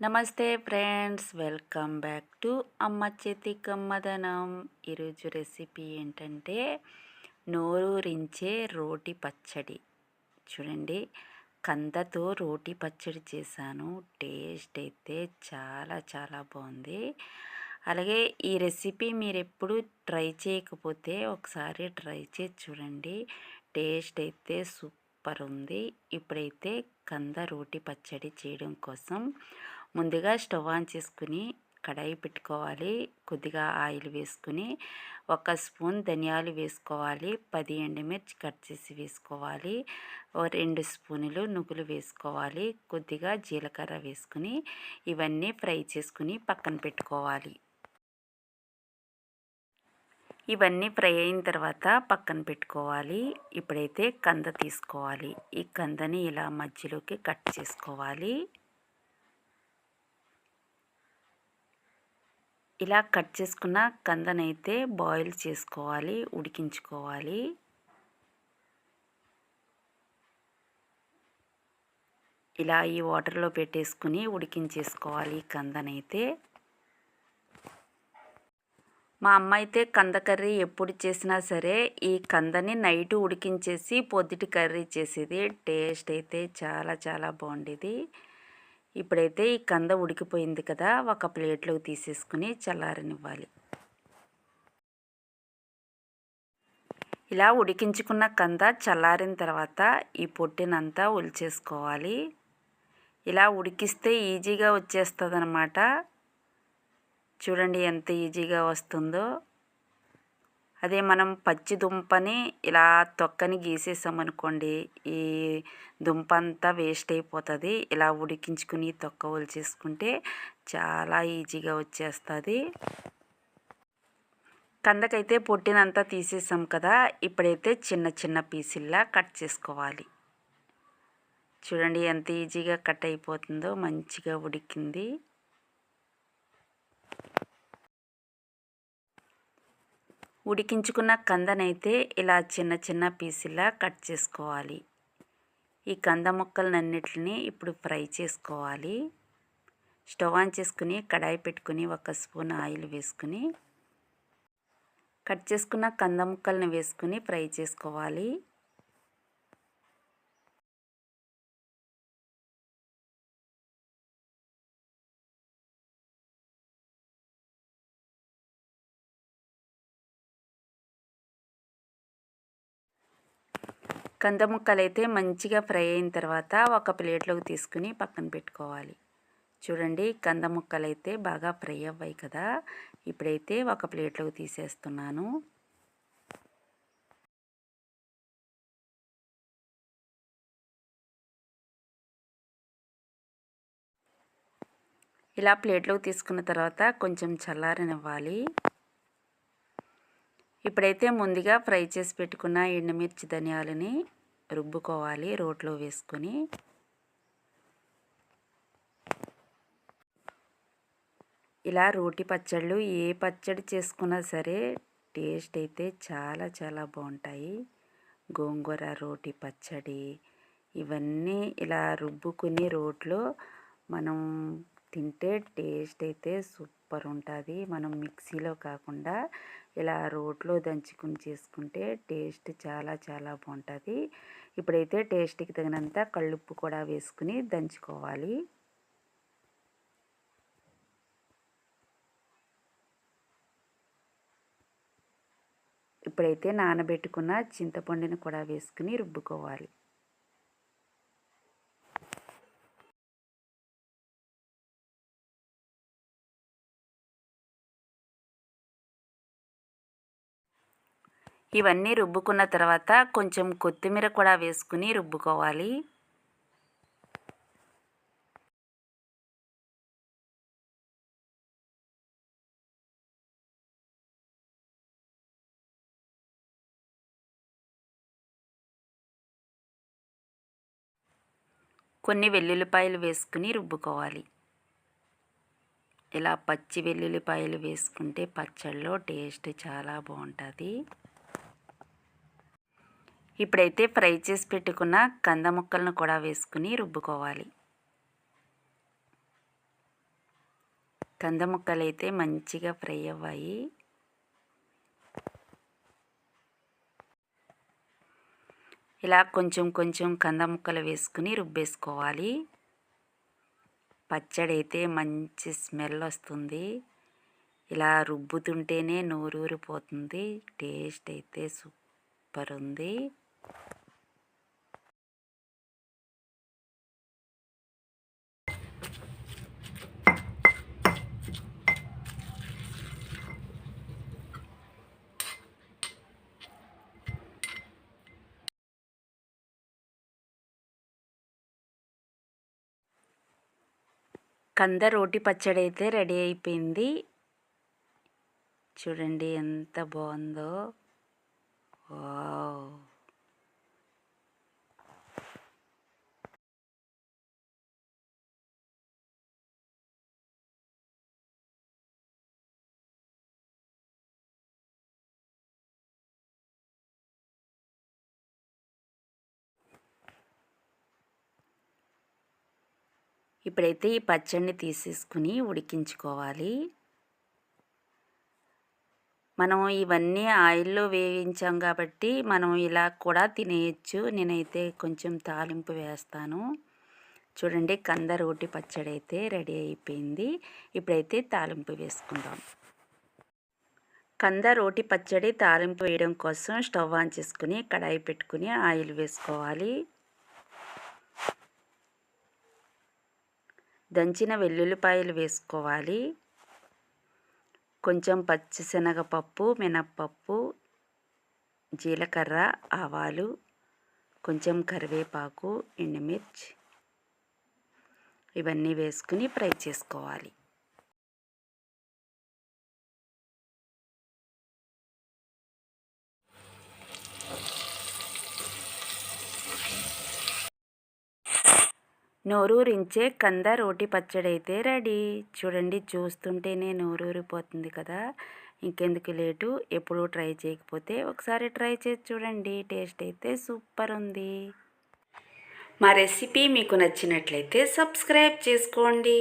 నమస్తే friends welcome back to అమ్మ చేతి కమ్మదనం ఈరోజు రెసిపీ ఏంటంటే నోరూరించే రోటి పచ్చడి. చూడండి కందతో రోటి పచ్చడి చేశాను. టేస్ట్ అయితే చాలా చాలా బాగుంది. అలాగే ఈ రెసిపీ మీరు ఎప్పుడు ట్రై చేయకపోతే ఒకసారి ట్రై చేసి చూడండి. టేస్ట్ అయితే సూపర్ ఉంది. ఇప్పుడైతే కంద రోటి పచ్చడి చేయడం కోసం ముందుగా స్టవ్ ఆన్ చేసుకుని కడాయి పెట్టుకోవాలి. కొద్దిగా ఆయిల్ వేసుకుని ఒక స్పూన్ ధనియాలు వేసుకోవాలి. పది ఎండుమిర్చి కట్ చేసి వేసుకోవాలి. ఓ రెండు స్పూనులు నువ్వులు వేసుకోవాలి. కొద్దిగా జీలకర్ర వేసుకుని ఇవన్నీ ఫ్రై చేసుకుని పక్కన పెట్టుకోవాలి. ఇవన్నీ ఫ్రై అయిన తర్వాత పక్కన పెట్టుకోవాలి. ఇప్పుడైతే కంద తీసుకోవాలి. ఈ కందని ఇలా మధ్యలోకి కట్ చేసుకోవాలి. ఇలా కట్ చేసుకున్న కందనైతే బాయిల్ చేసుకోవాలి ఉడికించుకోవాలి. ఇలా ఈ వాటర్లో పెట్టేసుకుని ఉడికించేసుకోవాలి కందనైతే. మా అమ్మ అయితే కంద కర్రీ ఎప్పుడు చేసినా సరే ఈ కందని నైట్ ఉడికించేసి పొద్దుటి కర్రీ చేసేది. టేస్ట్ అయితే చాలా చాలా బాగుండేది. ఇప్పుడైతే ఈ కంద ఉడికిపోయింది కదా ఒక ప్లేట్లోకి తీసేసుకుని చల్లారనివ్వాలి. ఇలా ఉడికించుకున్న కంద చల్లారిన తర్వాత ఈ పొట్టినంతా ఒలిచేసుకోవాలి. ఇలా ఉడికిస్తే ఈజీగా వచ్చేస్తుంది అనమాట చూడండి ఎంత ఈజీగా వస్తుందో. అదే మనం పచ్చి దుంపని ఇలా తొక్కని గీసేసామనుకోండి ఈ దుంప అంతా వేస్ట్ అయిపోతుంది. ఇలా ఉడికించుకుని తొక్క ఒలిచేసుకుంటే చాలా ఈజీగా వచ్చేస్తుంది. కందకైతే పొట్టినంతా తీసేసాం కదా ఇప్పుడైతే చిన్న చిన్న పీసుల్లా కట్ చేసుకోవాలి. చూడండి ఎంత ఈజీగా కట్ అయిపోతుందో మంచిగా ఉడికింది. ఉడికించుకున్న కందనైతే ఇలా చిన్న చిన్న పీసులా కట్ చేసుకోవాలి. ఈ కంద ముక్కలన్నిటిని ఇప్పుడు ఫ్రై చేసుకోవాలి. స్టవ్ ఆన్ చేసుకుని కడాయి పెట్టుకుని ఒక స్పూన్ ఆయిల్ వేసుకుని కట్ చేసుకున్న కంద ముక్కల్ని వేసుకుని ఫ్రై చేసుకోవాలి. కంద ముక్కలు అయితే మంచిగా ఫ్రై అయిన తర్వాత ఒక ప్లేట్లోకి తీసుకుని పక్కన పెట్టుకోవాలి. చూడండి కంద ముక్కలు అయితే బాగా ఫ్రై అవ్వాయి కదా. ఇప్పుడైతే ఒక ప్లేట్లోకి తీసేస్తున్నాను. ఇలా ప్లేట్లోకి తీసుకున్న తర్వాత కొంచెం చల్లారనివ్వాలి. ఇప్పుడైతే ముందుగా ఫ్రై చేసి పెట్టుకున్న ఎండుమిర్చి ధనియాలని రుబ్బుకోవాలి రోట్లో వేసుకొని. ఇలా రోటి పచ్చళ్ళు ఏ పచ్చడి చేసుకున్నా సరే టేస్ట్ అయితే చాలా చాలా బాగుంటాయి. గోంగూర రోటి పచ్చడి ఇవన్నీ ఇలా రుబ్బుకుని రోట్లో మనం తింటే టేస్ట్ అయితే సూపర్ ఉంటుంది మనం మిక్సీలో కాకుండా ఇలా రోట్లో దంచుకుని చేసుకుంటే టేస్ట్ చాలా చాలా బాగుంటుంది ఇప్పుడైతే టేస్ట్కి తగినంత కళ్ళుప్పు కూడా వేసుకుని దంచుకోవాలి. ఇప్పుడైతే నానబెట్టుకున్న చింతపండుని కూడా వేసుకుని రుబ్బుకోవాలి. ఇవన్నీ రుబ్బుకున్న తర్వాత కొంచెం కొత్తిమీర కూడా వేసుకుని రుబ్బుకోవాలి. కొన్ని వెల్లుల్లిపాయలు వేసుకుని రుబ్బుకోవాలి. ఇలా పచ్చి వెల్లుల్లిపాయలు వేసుకుంటే పచ్చళ్ళలో టేస్ట్ చాలా బాగుంటుంది. ఇప్పుడైతే ఫ్రై చేసి పెట్టుకున్న కంద ముక్కలను కూడా వేసుకుని రుబ్బుకోవాలి. కంద ముక్కలు అయితే మంచిగా ఫ్రై అవ్వాయి ఇలా కొంచెం కొంచెం కంద ముక్కలు వేసుకుని రుబ్బేసుకోవాలి. పచ్చడి అయితే మంచి స్మెల్ వస్తుంది. ఇలా రుబ్బుతుంటేనే నోరూరిపోతుంది. టేస్ట్ అయితే సూపర్ ఉంది. కంద రోటి పచ్చడి అయితే రెడీ అయిపోయింది. చూడండి ఎంత బాగుందో. వావ్. ఇప్పుడైతే ఈ పచ్చడిని తీసేసుకుని ఉడికించుకోవాలి. మనం ఇవన్నీ ఆయిల్లో వేయించాం కాబట్టి మనం ఇలా కూడా తినేయచ్చు. నేనైతే కొంచెం తాలింపు వేస్తాను. చూడండి కంద రోటి పచ్చడి అయితే రెడీ అయిపోయింది. ఇప్పుడైతే తాలింపు వేసుకుందాం. కంద రోటి పచ్చడి తాలింపు వేయడం కోసం స్టవ్ ఆన్ చేసుకుని కడాయి పెట్టుకుని ఆయిల్ వేసుకోవాలి. దంచిన వెల్లుల్లిపాయలు వేసుకోవాలి. కొంచెం పచ్చిశనగపప్పు మినప్పప్పు జీలకర్ర ఆవాలు కొంచెం కరివేపాకు ఎండుమిర్చి ఇవన్నీ వేసుకుని ఫ్రై చేసుకోవాలి. నోరూరించే కంద రోటి పచ్చడి అయితే రెడీ. చూడండి చూస్తుంటేనే నోరూరిపోతుంది కదా. ఇంకెందుకు లేటు ఎప్పుడు ట్రై చేయకపోతే ఒకసారి ట్రై చేసి చూడండి. టేస్ట్ అయితే సూపర్ ఉంది. మా రెసిపీ మీకు నచ్చినట్లయితే సబ్స్క్రైబ్ చేసుకోండి.